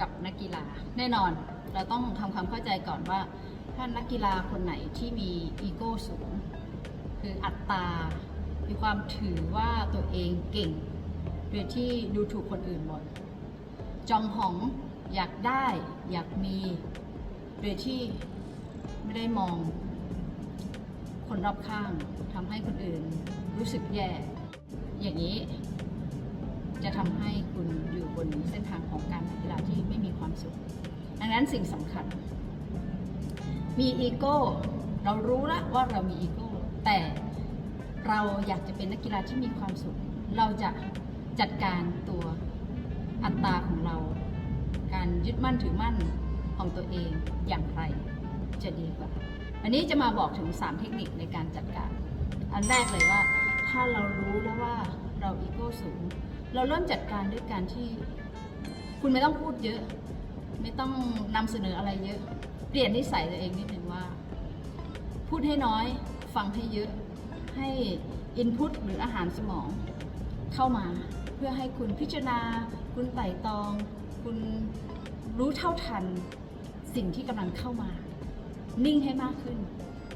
กับน่นอนเราต้องทำความเข้าใจก่อนว่า ถ้านักกีฬาคนไหนที่มีอีโก้สูง คืออัตตา มีความถือว่าตัวเองเก่ง โดยที่ดูถูกคนอื่นหมด จองหองอยากได้อยากมี โดยที่ไม่ได้มองคนรอบข้างทำให้คนอื่นรู้สึกแย่ อย่างนี้ จะทำให้คุณอยู่บนเส้นทางของการกีฬาที่ไม่มีความสุข ดังนั้นสิ่งสำคัญ มีอีโก้ เรารู้แล้วว่าเรามีอีโก้ แต่เราอยากจะเป็นนักกีฬาที่มีความสุข เราจะจัดการตัวอัตราของเรา การยึดมั่นถือมั่นของตัวเองอย่างไรจะดีกว่า อันนี้จะมาบอกถึง 3 เทคนิคในการจัดการ อันแรกเลยว่า ถ้าเรารู้แล้วว่า เราอีโก้สูง เราเริ่มจัดการด้วยการที่ คุณไม่ต้องพูดเยอะ ไม่ต้องนำเสนออะไรเยอะ เปลี่ยนนิสัยตัวเองนิดนึงว่า พูดให้น้อย ฟังให้เยอะ ให้อินพุตหรืออาหารสมองเข้ามา เพื่อให้คุณพิจารณา คุณไต่ตอง คุณรู้เท่าทันสิ่งที่กำลังเข้ามา นิ่งให้มากขึ้น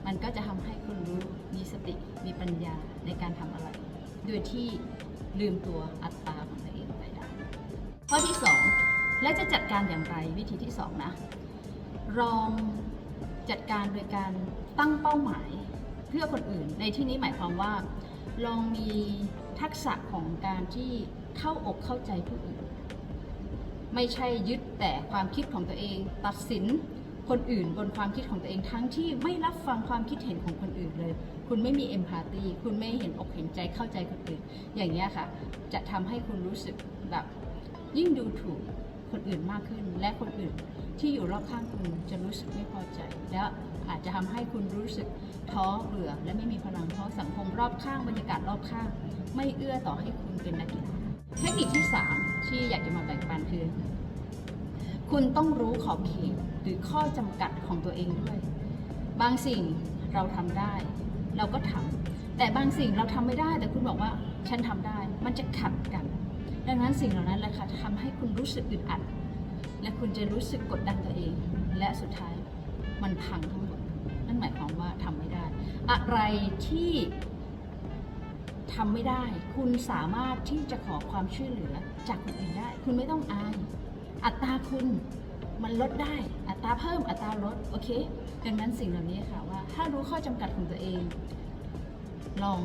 มันก็จะทำให้คุณรู้มีสติมีปัญญาในการทำอะไร โดยที่ลืมตัวอัตตาของตัวเองไปได้ ข้อที่ 2 และจะจัดการอย่างไรวิธีที่ 2 นะลองจัดการโดยการตั้งเป้าหมายเพื่อคนอื่น ในที่นี้หมายความว่า ลองมีทักษะของการที่เข้าอกเข้าใจผู้อื่น ไม่ใช่ยึดแต่ความคิดของตัวเอง ตัดสิน คนอื่นบนความคิดของตัวเองทั้งที่ไม่รับฟังความคิดเห็นของคนอื่นเลย คุณไม่มีเอมพัตตีคุณไม่เห็นอกเห็นใจเข้าใจคนอื่น อย่างนี้ยค่ะ จะทำให้คุณรู้สึกแบบยิ่งดูถูกคนอื่นมากขึ้น และคนอื่นที่อยู่รอบข้างคุณจะรู้สึกไม่พอใจ และอาจจะทำให้คุณรู้สึกท้อเบื่อและไม่มีพลังเพราะสังคมรอบข้างบรรยากาศรอบข้าง ไม่เอื้อต่อให้คุณเป็นนักกีฬาเทคนิคที่ 3 ที่อยากจะมาแบ่งปันคือ คุณต้องรู้ขอบเขตหรือข้อจำกัดของตัวเองด้วย บางสิ่งเราทำได้ เราก็ทำแต่บางสิ่งเราทำไม่ได้ แต่คุณบอกว่าฉันทำได้ มันจะขัดกัน ดังนั้นสิ่งเหล่านั้นแหละค่ะทำให้คุณรู้สึกอึดอัด และคุณจะรู้สึกกดดันตัวเอง และสุดท้ายมันพังทั้งหมดนั่นหมายความว่าทำไม่ได้ อะไรที่ทำไม่ได้ คุณสามารถที่จะขอความช่วยเหลือจากคนอื่นได้ คุณไม่ต้องอาย อัตราคุณมันลดได้ อัตราเพิ่มอัตราลด โอเค ดังนั้นสิ่งเหล่านี้ค่ะว่า ถ้ารู้ข้อจำกัดของตัวเอง ลอง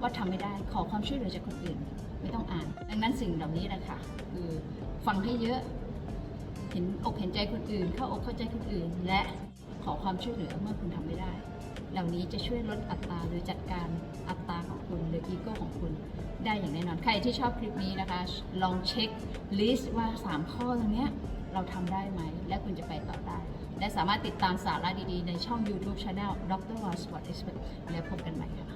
ว่าทำไม่ได้ ขอความช่วยเหลือจากคนอื่น ไม่ต้องอ่าน ดังนั้นสิ่งเหล่านี้แหละค่ะคือฟังให้เยอะ เห็นอกเห็นใจคนอื่น เข้าอกเข้าใจคนอื่น และขอความช่วยเหลือเมื่อคุณทำไม่ได้ เหล่านี้จะช่วยลดอัตราหรือจัดการอัตราของคุณหรืออีโก้ของคุณได้อย่างแน่นอน ใครที่ชอบคลิปนี้นะคะ ลองเช็คลิสต์ว่า 3 ข้อตรงนี้เราทำได้ไหม และคุณจะไปต่อได้ และสามารถติดตามสาระดีๆ ในช่อง YouTube Channel Dr. w a Sport Expert แล้วพบกันใหม่ค่ะ